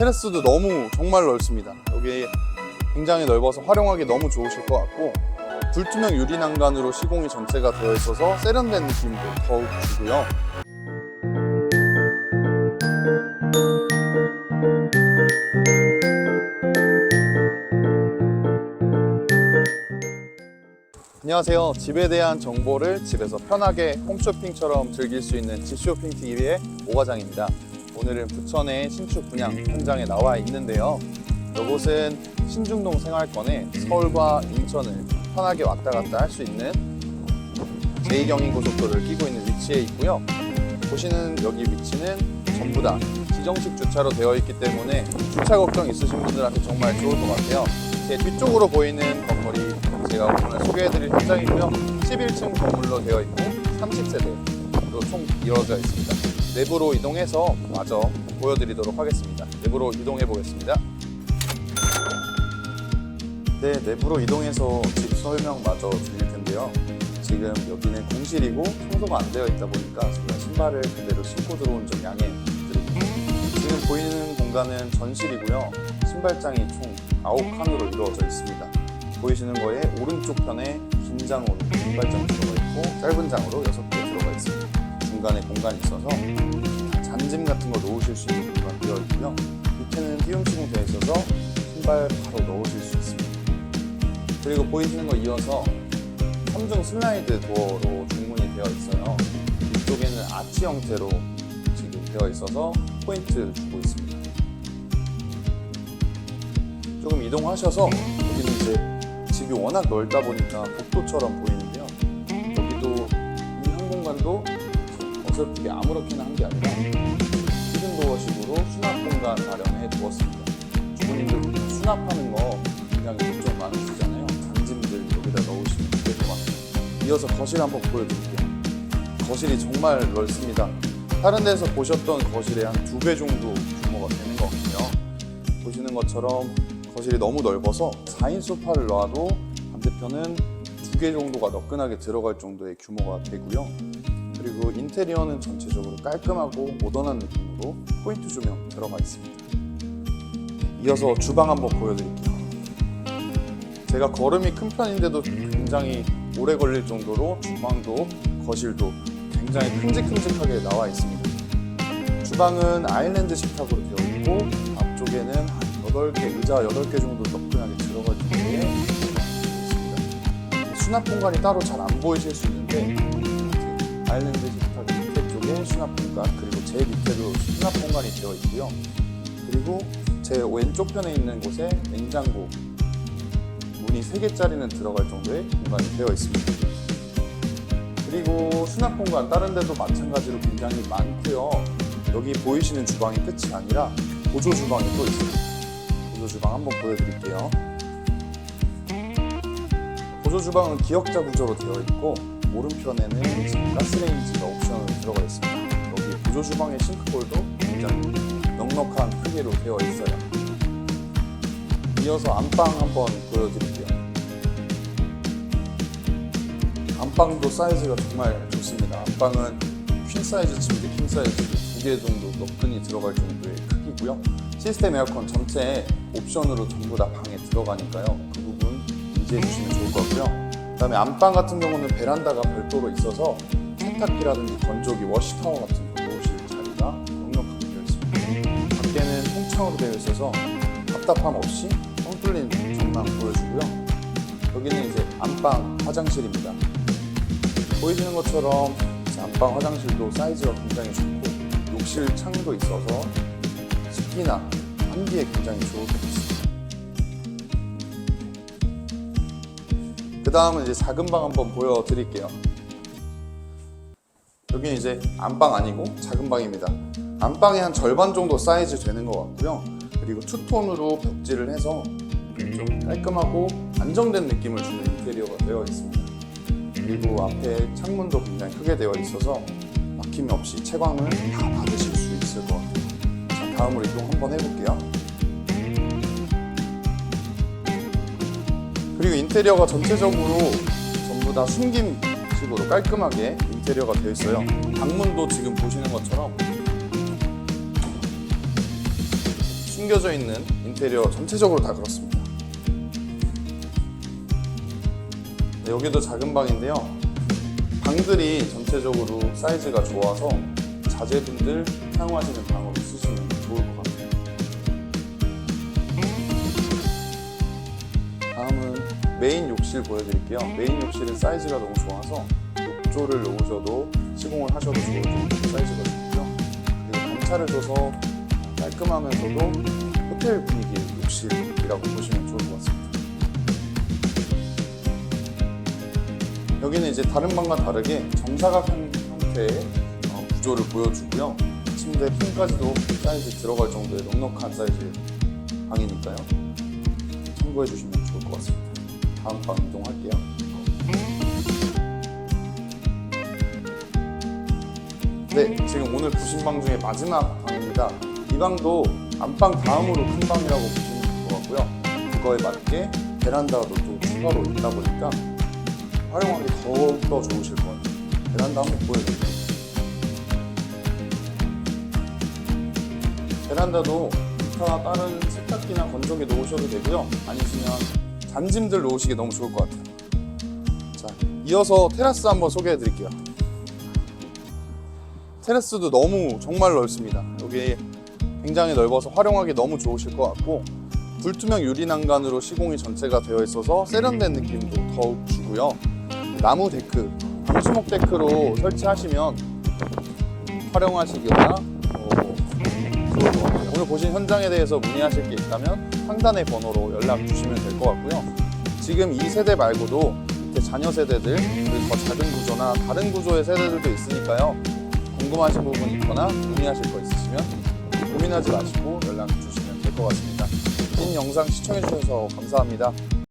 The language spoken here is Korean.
테라스도 너무 정말 넓습니다. 여기 굉장히 넓어서 활용하기 너무 좋으실 것 같고 불투명 유리 난간으로 시공이 전체가 되어 있어서 세련된 느낌도 더욱 주고요. 안녕하세요. 집에 대한 정보를 집에서 편하게 홈쇼핑처럼 즐길 수 있는 집쇼핑 TV의 오과장입니다. 오늘은 부천의 신축 분양 현장에 나와 있는데요. 이곳은 신중동 생활권에 서울과 인천을 편하게 왔다 갔다 할 수 있는 제2경인 고속도로를 끼고 있는 위치에 있고요. 보시는 여기 위치는 전부 다 지정식 주차로 되어 있기 때문에 주차 걱정 있으신 분들한테 정말 좋을 것 같아요. 제 뒤쪽으로 보이는 건물이 제가 오늘 소개해드릴 현장이고요. 11층 건물로 되어 있고 30세대로 총 이루어져 있습니다. 내부로 이동해서 마저 보여드리도록 하겠습니다. 내부로 이동해 보겠습니다. 네, 내부로 이동해서 집 설명 마저 드릴 텐데요. 지금 여기는 공실이고 청소가 안 되어 있다 보니까 제가 신발을 그대로 신고 들어온 점 양해 드립니다. 지금 보이는 공간은 전실이고요. 신발장이 총 9칸으로 이루어져 있습니다. 보이시는 거에 오른쪽 편에 긴 장으로 신발장 들어가 있고 짧은 장으로 6개 들어가 있습니다. 중간에 공간이 있어서 잔짐 같은 거 놓으실 수 있는 공간 되어 있고요. 밑에는 띄움 시공되어 있어서 신발 바로 넣으실 수 있습니다. 그리고 보이시는 거 이어서 3중 슬라이드 도어로 중문이 되어 있어요. 이쪽에는 아치 형태로 지금 되어 있어서 포인트 주고 있습니다. 조금 이동하셔서 여기는 이제 집이 워낙 넓다 보니까 복도처럼 보이는데요. 여기도 이 한 공간도 어설프게 아무렇게나 한 게 아니라 히든 도어식으로 수납 공간 마련해 두었습니다. 주부님들 수납하는 거 굉장히 걱정 많으시잖아요. 잔짐들 여기다 넣으시면 될 것 같아요. 이어서 거실 한번 보여드릴게요. 거실이 정말 넓습니다. 다른 데서 보셨던 거실의 한 두 배 정도 규모가 되는 것 같고요. 보시는 것처럼 거실이 너무 넓어서 4인 소파를 놔도 반대편은 두 개 정도가 너끈하게 들어갈 정도의 규모가 되고요. 그리고 인테리어는 전체적으로 깔끔하고 모던한 느낌으로 포인트 조명 들어가 있습니다. 이어서 주방 한번 보여드릴게요. 제가 걸음이 큰 편인데도 굉장히 오래 걸릴 정도로 주방도 거실도 굉장히 큼직큼직하게 나와 있습니다. 주방은 아일랜드 식탁으로 되어 있고 앞쪽에는 한 8개, 의자 8개 정도 들어갈 정도의 있습니다. 수납 공간이 따로 잘 안 보이실 수 있는데 아일랜드 식탁 밑에 쪽에 수납 공간 그리고 제 밑에도 수납 공간이 되어 있고요. 그리고 제 왼쪽 편에 있는 곳에 냉장고 문이 3개짜리는 들어갈 정도의 공간이 되어 있습니다. 그리고 수납 공간 다른 데도 마찬가지로 굉장히 많고요. 여기 보이시는 주방이 끝이 아니라 보조 주방이 또 있습니다. 보조 주방 한번 보여드릴게요. 보조 주방은 기역자 구조로 되어 있고 오른편에는 지금 가스레인지가 옵션으로 들어가 있습니다. 여기 보조 주방의 싱크볼도 굉장히 넉넉한 크기로 되어 있어요. 이어서 안방 한번 보여드릴게요. 안방도 사이즈가 정말 좋습니다. 안방은 퀸 사이즈 침대, 킹 사이즈 두 개 정도 너끈히 들어갈 정도의 크기고요. 시스템 에어컨 전체에 옵션으로 전부 다 방에 들어가니까요. 그 부분 인지해 주시면 좋을 것 같고요. 그다음에 안방 같은 경우는 베란다가 별도로 있어서 세탁기라든지 건조기, 워시타워 같은 거 놓으실 자리가 넉넉하게 되어 있습니다. 밖에는 통창으로 되어 있어서 답답함 없이 뻥 뚫린 전망 보여주고요. 여기는 이제 안방 화장실입니다. 보이시는 것처럼 안방 화장실도 사이즈가 굉장히 좋고 욕실 창도 있어서 습기나 환기에 굉장히 좋을 것 같습니다. 그 다음은 이제 작은 방 한번 보여드릴게요. 여기는 이제 안방 아니고 작은 방입니다. 안방의 한 절반 정도 사이즈 되는 것 같고요. 그리고 투톤으로 벽지를 해서 좀 깔끔하고 안정된 느낌을 주는 인테리어가 되어 있습니다. 그리고 앞에 창문도 굉장히 크게 되어 있어서 막힘이 없이 채광을 다 받으실 수 있을 것 같아요. 자, 다음으로 이동 한번 해볼게요. 그리고 인테리어가 전체적으로 전부 다 숨김 식으로 깔끔하게 인테리어가 되어 있어요. 방문도 지금 보시는 것처럼 숨겨져 있는 인테리어 전체적으로 다 그렇습니다. 네, 여기도 작은 방인데요. 방들이 전체적으로 사이즈가 좋아서 자제분들 사용하시는 방으로 쓰시면 좋을 것 같아요. 다음은 메인 욕실 보여드릴게요. 메인 욕실은 사이즈가 너무 좋아서 욕조를 놓으셔도 시공을 하셔도 좋을 정도 사이즈가 좋고요. 그리고 단차를 줘서 깔끔하면서도 호텔 분위기의 욕실이라고 보시면 좋을 것 같습니다. 여기는 이제 다른 방과 다르게 정사각형 형태의 어, 구조를 보여주고요. 침대 핀까지도 사이즈 들어갈 정도의 넉넉한 사이즈의 방이니까요. 참고해 주시면 좋을 것 같습니다. 다음 방 이동할게요. 네, 지금 오늘 보신 방 중에 마지막 방입니다. 이 방도 안방 다음으로 큰 방이라고 보시면 될 것 같고요. 그거에 맞게 베란다도 또 추가로 있다 보니까 활용하기 더욱더 좋으실 것 같아요. 베란다 한번 보여드릴게요. 베란다도 기타 다른 세탁기나 건조기 놓으셔도 되고요. 아니시면 잔짐들 놓으시기 너무 좋을 것 같아요. 자, 이어서 테라스 한번 소개해 드릴게요. 테라스도 너무 정말 넓습니다. 여기 굉장히 넓어서 활용하기 너무 좋으실 것 같고 불투명 유리 난간으로 시공이 전체가 되어 있어서 세련된 느낌도 더욱 주고요. 나무 데크, 방수목 데크로 설치하시면 활용하시기가 어, 좋을 것 같아요. 오늘 보신 현장에 대해서 문의하실 게 있다면 상단의 번호로 연락 주시면 될 것 같고요. 지금 이 세대 말고도 자녀 세대들 그리고 더 작은 구조나 다른 구조의 세대들도 있으니까요. 궁금하신 부분 있거나 문의하실 거 있으시면 고민하지 마시고 연락 주시면 될 것 같습니다. 긴 영상 시청해 주셔서 감사합니다.